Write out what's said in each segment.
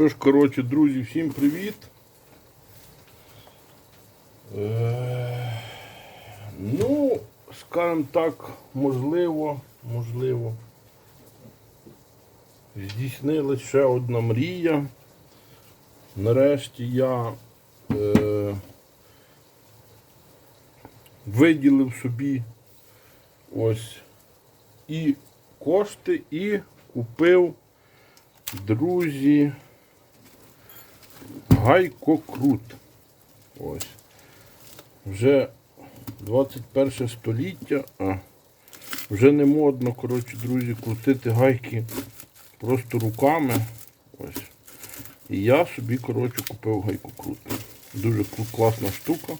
Що ж, коротше, друзі, всім привіт. Е, ну, скажімо так, можливо, можливо. Здійснилась ще одна мрія. Нарешті я е, виділив собі ось і кошти, і купив, друзі, гайкокрут. Ось. Вже 21 століття, а вже не модно, коротше, друзі, крутити гайки просто руками. Ось. І я собі, коротше, купив гайкокрут. Дуже класна штука.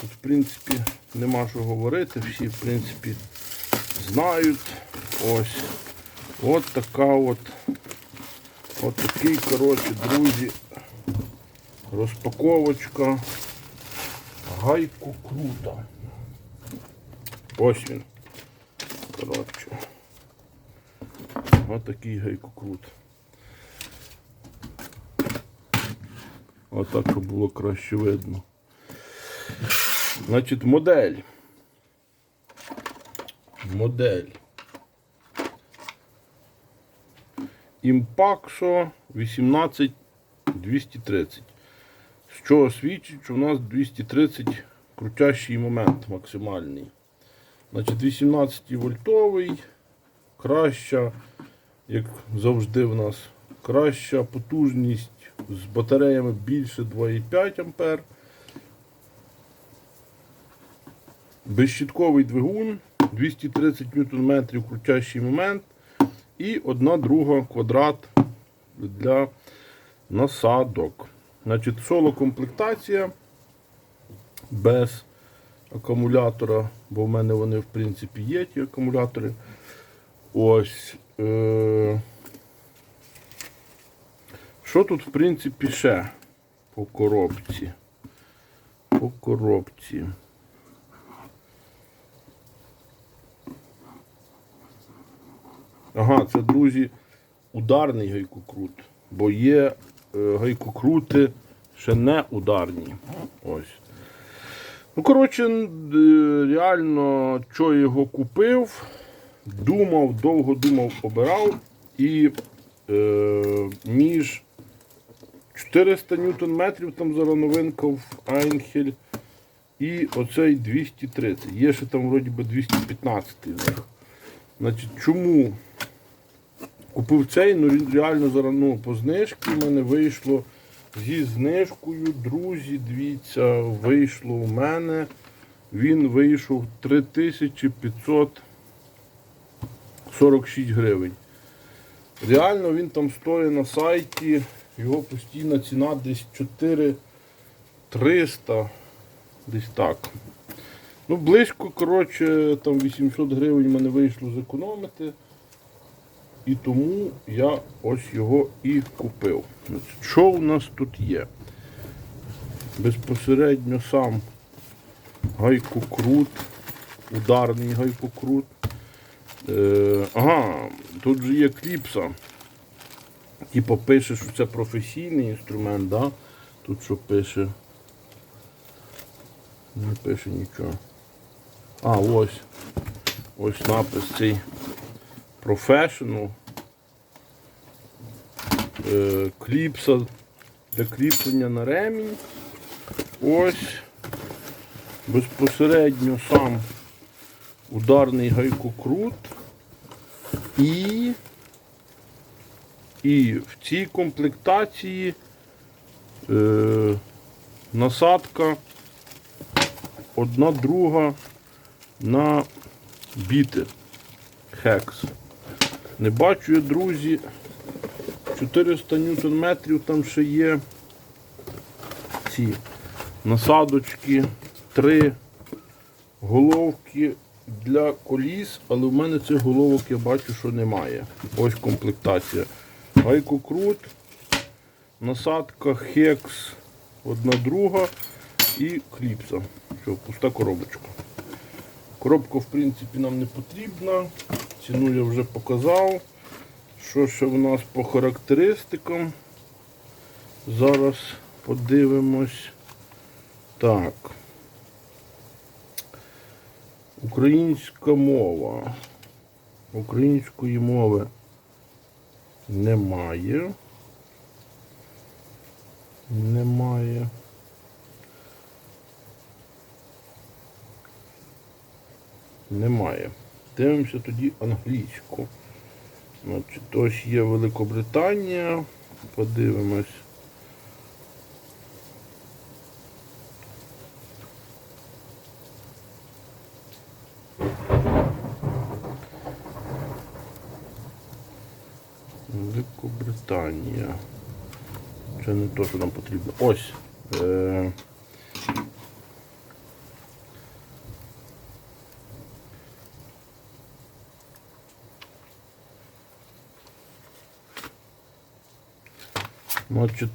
Тут, в принципі, нема що говорити, всі, в принципі, знають. Ось. От така от. От такий, коротше, друзі, розпаковочка гайку крута. Ось він. Коротше. Ось такий гайкокрут. Отак, щоб було краще видно. Значить, модель. Модель. Імпаксо 18230. З чого свідчить, що у нас 230 крутящий момент максимальний. Значить, 18 вольтовий, краща, як завжди в нас, краща потужність з батареями більше 2,5 А. Безщітковий двигун, 230 Нм крутящий момент і одна друга квадрат для насадок. Значить, соло комплектація без акумулятора, бо в мене вони в принципі є ті акумулятори. Ось. Е- що тут, в принципі, ще по коробці? По коробці. Ага, це, друзі, ударний гайкокрут. Бо є е, гайкокрути ще не ударні. Ось. Ну, коротше, е, реально, що його купив, думав, довго думав, обирав. І е, між 400 ньютон метрів там зараз новинка в Айнхель. І оцей 230. Є ще там вроді би 215 з них. Значить, чому купив цей? Ну він реально зараз ну, по знижці в мене вийшло зі знижкою, друзі, дивіться, вийшло у мене. Він вийшов 3546 гривень. Реально він там стоїть на сайті, його постійна ціна десь 4300, десь так. Ну, близько, коротше, там 800 гривень мене вийшло зекономити. І тому я ось його і купив. Що у нас тут є? Безпосередньо сам гайкокрут, ударний гайкокрут. Е, ага, тут же є кліпса. Типа пише, що це професійний інструмент, да? Тут що пише? Не пише нічого. А, ось. Ось напис цей Professional. Е, кліпса для кріплення на ремінь. Ось. Безпосередньо сам ударний гайкокрут. І, і в цій комплектації е, насадка одна друга на біти. Хекс. Не бачу я, друзі. 400 ньютон метрів там ще є ці насадочки, три головки для коліс, але в мене цих головок я бачу, що немає. Ось комплектація. Гайкокрут, насадка, хекс, одна друга і кліпса. Що, пуста коробочка. Коробка, в принципі, нам не потрібна. Ціну я вже показав. Що ще в нас по характеристикам? Зараз подивимось. Так. Українська мова. Української мови немає. Немає. Немає. Дивимося тоді англійську. Значить, ось є Великобританія. Подивимось. Великобританія. Це не те, що нам потрібно. Ось. Е- Значить,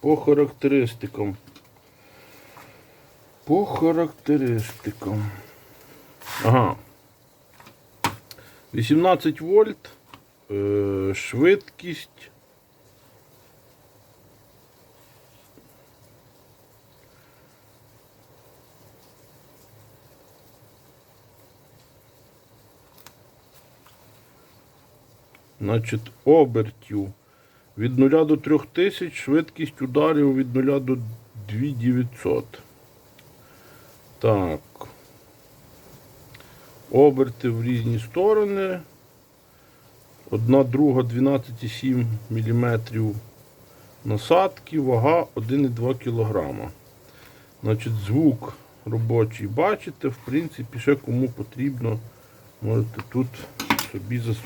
по характеристикам. По характеристикам. Ага. 18 вольт. Е, швидкість. Значить, обертів від 0 до 3000, швидкість ударів від 0 до 2900. Так. Оберти в різні сторони. Одна друга 12,7 мм насадки, вага 1,2 кг. Значить, звук робочий бачите, в принципі, ще кому потрібно, можете тут собі зас...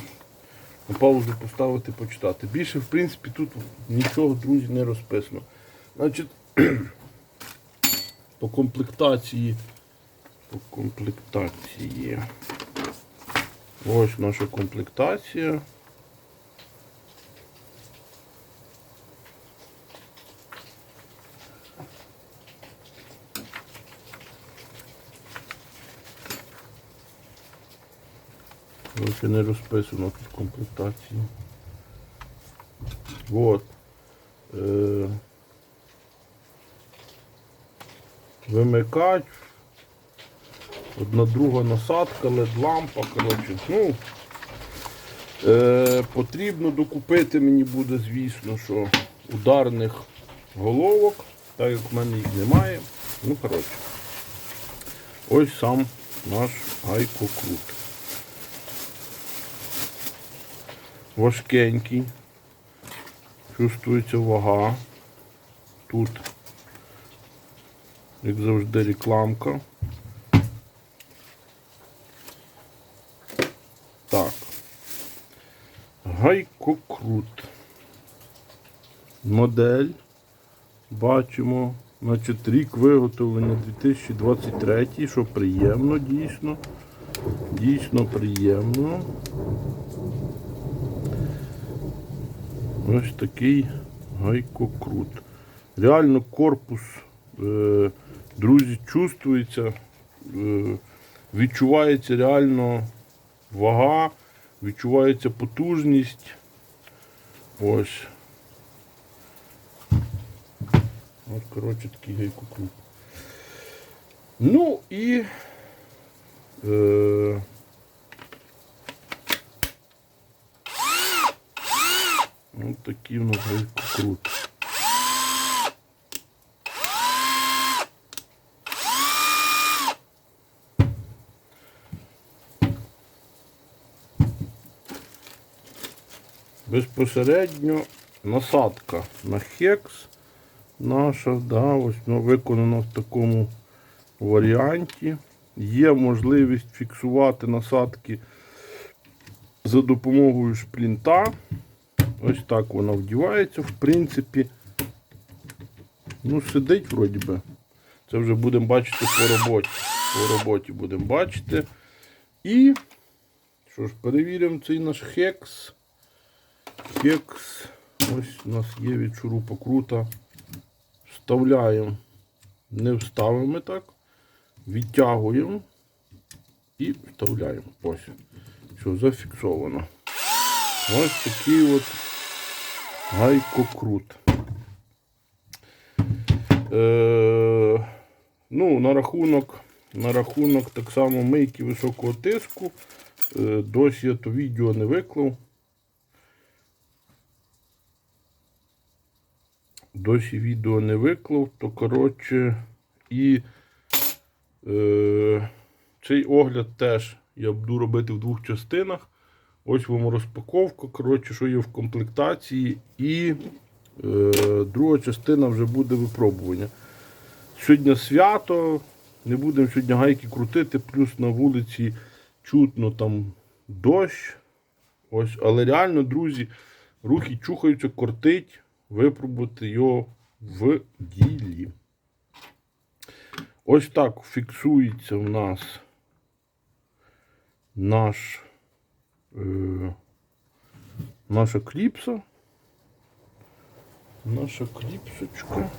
на паузу поставити, почитати. Більше, в принципі, тут нічого, друзі, не розписано. Значить, по комплектації. По комплектації. Ось наша комплектація. Ось не розписано тут комплектації. Вот. Е, вимикач. Одна друга насадка, led лампа, коротше. Ну, е, потрібно докупити мені буде, звісно, що ударних головок, так як в мене їх немає. Ну, коротше. Ось сам наш гайкокрут. Важкенький. Чувствується вага. Тут, як завжди, рекламка. Так. Гайкокрут. Модель. Бачимо. Значить, рік виготовлення 2023, що приємно дійсно. Дійсно приємно. Ось такий гайкокрут. Реально корпус, е, друзі, чувствується, е, відчувається реально вага, відчувається потужність. Ось. От, коротше, такий гайкокрут. Ну і е, Ось такий у. Безпосередньо насадка на хекс наша, да, ось вона виконана в такому варіанті. Є можливість фіксувати насадки за допомогою шплінта. Ось так вона вдівається, в принципі. Ну, сидить вроді би. Це вже будемо бачити по роботі. По роботі будемо бачити. І що ж, перевіримо цей наш хекс. Хекс. Ось у нас є від шурупокрута. Вставляємо. Не вставимо так. Відтягуємо і вставляємо. Ось. Що, зафіксовано. Ось такий от гайкокрут. Е, ну, на рахунок, на рахунок так само мийки високого тиску. Е, досі я то відео не виклав. Досі відео не виклав, то коротше і е, цей огляд теж я буду робити в двох частинах. Ось вам розпаковка, коротше, що є в комплектації. І е, друга частина вже буде випробування. Сьогодні свято, не будемо сьогодні гайки крутити, плюс на вулиці чутно там дощ. Ось, але реально, друзі, рухи чухаються, кортить, випробувати його в ділі. Ось так фіксується в нас наш, е, наша кліпса. Наша кліпсочка.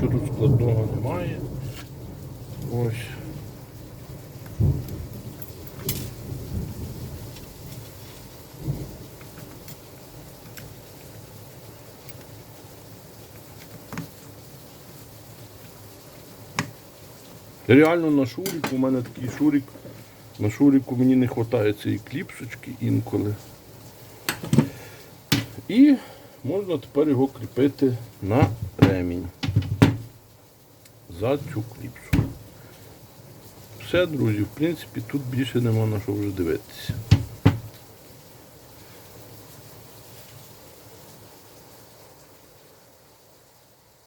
Чого тут складного немає. Ось. Реально на шурік, у мене такий шурік. На шуріку мені не вистачає цієї кліпсочки інколи. І можна тепер його кріпити на ремінь за цю кліпсу. Все, друзі, в принципі, тут більше нема на що вже дивитися.